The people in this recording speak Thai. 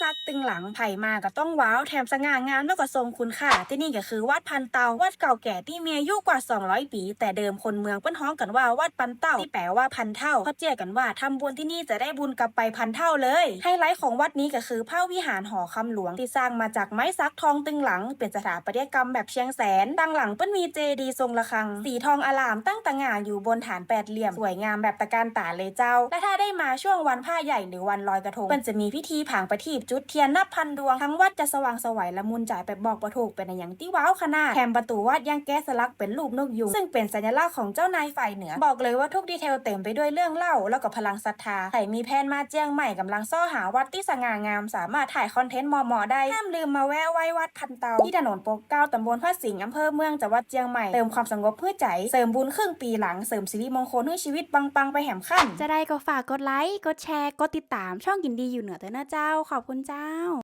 ซักตึงหลังไผ่มาก็ต้องว้าวแถมสง่างามแล้วก็ทรงคุณค่าที่นี่ก็คือวัดพันเตาวัดเก่าแก่ที่มีอายุกว่า 200 ปี แต่เดิมคนเมืองเปิ้นฮ้องกันว่าวัดปันเต้าที่แปลว่าพันเท่าเขาเจียกันว่าทำบุญที่นี่จะได้บุญกลับไปพันเท่าเลยไฮไลท์ของวัดนี้ก็คือพระวิหารหอคำหลวงที่สร้างมาจากไม้ซักทองตึงหลัง เป็นสถาปัตยกรรมแบบเชียงแสนดังหลังเปิ้นมีเจดีย์ทรงระฆัง สีทองอลามตั้งตระหง่านอยู่บนฐานแปดเหลี่ยมสวยงามแบบตะการตาเลยเจ้า และถ้าได้มาช่วงวันผ้าใหญ่หรือวันลอยกระทงเปิ้นจะมีพิธีผางประทีปจุดเทียนนับพันดวงทั้งวัดจะสว่างสวัยละมุนจ่ายไปบอกประถูกเป็นอย่างที่ว้าวขนาดแถมประตูวัดยังแก้สลักเป็นรูปนกยูงซึ่งเป็นสัญลักษณ์ของเจ้านายฝ่ายเหนือ บอกเลยว่าทุกดีเทลเต็มไปด้วยเรื่องเล่าแล้วก็พลังศรัทธาใครมีแผนมาเจียงใหม่กำลังซ่อหาวัดที่สง่างาม สามารถถ่ายคอนเทนต์เหมาะๆได้ห้ามลืมมาแวะไหว้วัดพันเตาที่ถนนโปกเก้าตำบลพระสิงห์อำเภอเมืองจังหวัดเจียงใหม่เติมความสงบเพื่อใจเสริมบุญครึ่งปีหลังเสริมสิริมงคลให้ชีวิตปังๆไปแหมขั้นจะได้ก็ฝากกดไลค์กดแชร์กดติดตามช่องยินดีอยู่เหนือเตอร์นะเจ้าขอบคุณนเจ้า